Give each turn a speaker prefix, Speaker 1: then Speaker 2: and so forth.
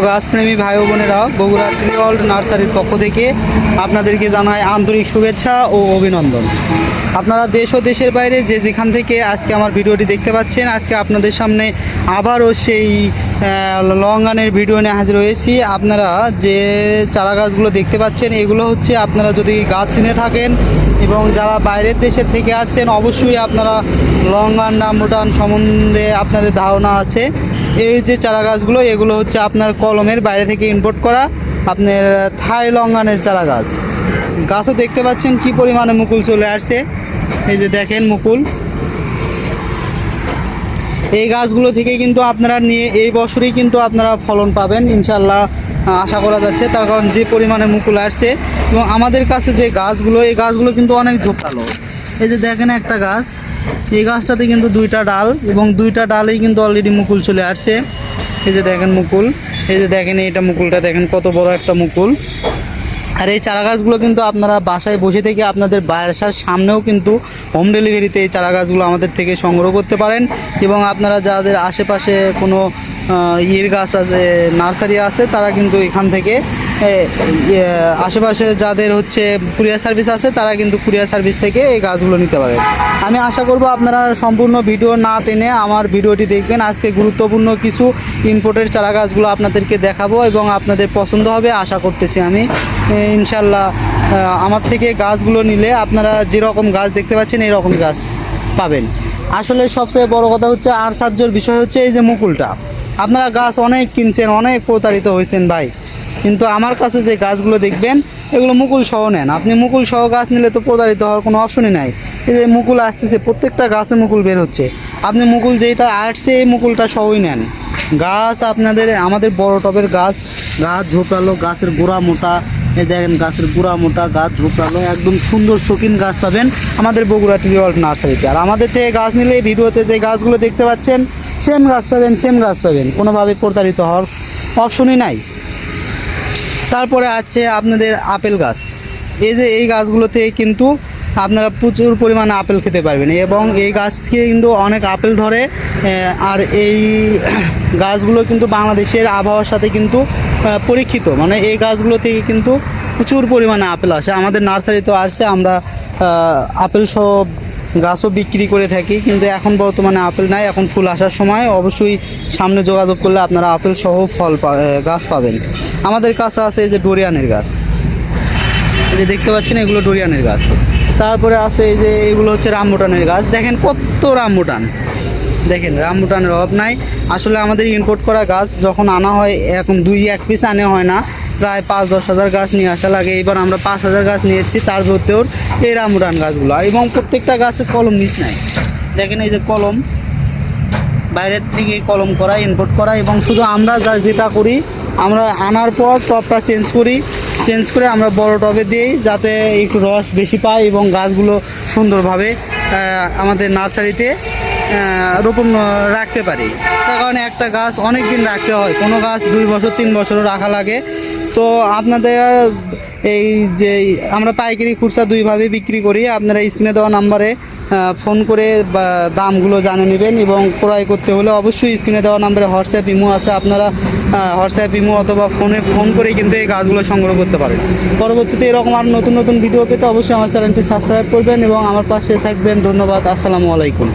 Speaker 1: গাছপ্রেমী ভাই বোনেরা, বগুড়া ট্রি নার্সারির পক্ষ থেকে আপনাদেরকে জানাই আন্তরিক শুভেচ্ছা ও অভিনন্দন। আপনারা দেশ ও দেশের বাইরে যে যেখান থেকে আজকে আমার ভিডিওটি দেখতে পাচ্ছেন, আজকে আপনাদের সামনে আবারও সেই লঙ্গানের ভিডিও নিয়ে হাজির হয়েছি। আপনারা যে চারা গাছগুলো দেখতে পাচ্ছেন, এগুলো হচ্ছে আপনারা যদি গাছ চিনে থাকেন এবং যারা বাইরের দেশের থেকে আসছেন, অবশ্যই আপনারা লঙ্গান রামবুটান সম্বন্ধে আপনাদের ধারণা আছে। এই যে চারা গাছগুলো এগুলো হচ্ছে আপনার কলমের বাইরে থেকে ইম্পোর্ট করা আপনার থাই লঙ্গানের চারা গাছ গাছে দেখতে পাচ্ছেন কি পরিমাণে মুকুল চলে আসছে। এই যে দেখেন মুকুল। এই গাছগুলো থেকে কিন্তু আপনারা নিয়ে এই বছরই কিন্তু আপনারা ফলন পাবেন ইনশাল্লাহ আশা করা যাচ্ছে। তার কারণ যে পরিমাণে মুকুল আসছে এবং আমাদের কাছে যে গাছগুলো, এই গাছগুলো কিন্তু অনেক ঝোপালো এই যে দেখেন একটা গাছ। এই গাছটাতে কিন্তু দুইটা ডাল এবং দুইটা ডালেই কিন্তু অলরেডি মুকুল চলে আসছে। এই যে দেখেন মুকুল। এই যে দেখেন এইটা মুকুলটা, দেখেন কত বড় একটা মুকুল। আর এই চারা গাছগুলো কিন্তু আপনারা বাসায় বসে থেকে আপনাদের বাসার সামনেও কিন্তু হোম ডেলিভারিতে এই চারা গাছগুলো আমাদের থেকে সংগ্রহ করতে পারেন। এবং আপনারা যাদের আশেপাশে কোনো ইয়ের গাছ আছে, নার্সারি আছে, তারা কিন্তু এখান থেকে আশেপাশে যাদের হচ্ছে কুরিয়ার সার্ভিস আছে, তারা কিন্তু কুরিয়ার সার্ভিস থেকে এই গাছগুলো নিতে পারে। আমি আশা করব আপনারা সম্পূর্ণ ভিডিও না টেনে আমার ভিডিওটি দেখবেন। আজকে গুরুত্বপূর্ণ কিছু ইম্পোর্টের চারা গাছগুলো আপনাদেরকে দেখাবো এবং আপনাদের পছন্দ হবে আশা করতেছি আমি। ইনশাল্লাহ আমার থেকে গাছগুলো নিলে আপনারা যেরকম গাছ দেখতে পাচ্ছেন, এরকম গাছ পাবেন। আসলে সবচেয়ে বড় কথা হচ্ছে আর সাহায্যর বিষয় হচ্ছে এই যে মুকুলটা। আপনারা গাছ অনেক কিনছেন, অনেক প্রতারিত হয়েছেন ভাই। কিন্তু আমার কাছে যে গাছগুলো দেখবেন, এগুলো মুকুল সহ নেন। আপনি মুকুল সহ গাছ নিলে তো প্রতারিত হওয়ার কোনো অপশনই নাই। এই যে মুকুল আসতেছে, প্রত্যেকটা গাছে মুকুল বের হচ্ছে। আপনি মুকুল যেটা আসছে এই মুকুলটা সহই নেন। গাছ আপনাদের, আমাদের বড় টবের গাছ গাছ ঝোপালো গাছের গোড়া মোটা, এই দেখেন গাছের গোড়া মোটা, গাছ ঝোপালো একদম সুন্দর শৌখিন গাছ পাবেন আমাদের বগুড়া ট্রি ওয়ার্ল্ড নার্সারিতে আর আমাদের থেকে গাছ নিলে ভিডিওতে যে গাছগুলো দেখতে পাচ্ছেন সেম গাছ পাবেন সেম গাছ পাবেন। কোনোভাবে প্রতারিত হওয়ার অপশনই নাই। তারপরে আছে আপনাদের আপেল গাছ। এই যে এই গাছগুলোতে কিন্তু আপনারা প্রচুর পরিমাণে আপেল খেতে পারবেন এবং এই গাছ থেকে কিন্তু অনেক আপেল ধরে আর এই গাছগুলো কিন্তু বাংলাদেশের আবহাওয়ার সাথে কিন্তু পরীক্ষিত। মানে এই গাছগুলো থেকে কিন্তু প্রচুর পরিমাণে আপেল আসে। আমাদের নার্সারিতেও আসছে আমরা আপেল সহ গাছও বিক্রি করে থাকি, কিন্তু এখন বর্তমানে আপেল নাই। এখন ফুল আসার সময় অবশ্যই সামনে যোগাযোগ করলে আপনারা আপেল সহ ফল গাছ পাবেন। আমাদের কাছে আছে এই যে ডোরিয়ানের গাছ। এই যে দেখতে পাচ্ছেন, এগুলো ডোরিয়ানের গাছ। তারপরে আছে এই যে, এগুলো হচ্ছে রামবুটানের গাছ। দেখেন কত রামবুটান দেখেন রামবুটানের অভাব নাই। আসলে আমাদের ইম্পোর্ট করা গাছ যখন আনা হয়, এখন দুই এক পিস আনে হয় না। প্রায় পাঁচ, দশ হাজার গাছ নিয়ে আসা লাগে। এবার আমরা পাঁচ হাজার গাছ নিয়েছি, তার মধ্যেও এই রামবুটান গাছগুলো। এবং প্রত্যেকটা গাছে কলম মিস নাই। দেখেন এই যে কলম, বাইরের থেকে কলম করা ইম্পোর্ট করা, এবং শুধু আমরা যা যেটা করি, আমরা আনার পর টবটা চেঞ্জ করি। চেঞ্জ করে আমরা বড় টবে দিই, যাতে একটু রস বেশি পায় এবং গাছগুলো সুন্দরভাবে আমাদের নার্সারিতে রোপণ রাখতে পারি। তার কারণে একটা গাছ অনেক দিন রাখতে হয়। কোনো গাছ দুই বছর, তিন বছরও রাখা লাগে। তো আপনাদের এই যে আমরা পাইকারি খুচরা দুইভাবে বিক্রি করি। আপনারা স্ক্রিনে দেওয়া নাম্বারে ফোন করে দামগুলো জানে নেবেন এবং ক্রয় করতে হলে অবশ্যই স্ক্রিনে দেওয়া নাম্বারে হোয়াটসঅ্যাপ ইমো আছে। আপনারা হোয়াটসঅ্যাপ ইমো অথবা ফোনে ফোন করে কিন্তু এই গাছগুলো সংগ্রহ করতে পারেন। পরবর্তীতে এরকম আর নতুন নতুন ভিডিও পেতে অবশ্যই আমার চ্যানেলটি সাবস্ক্রাইব করবেন এবং আমার পাশে থাকবেন। ধন্যবাদ। আসসালামু আলাইকুম।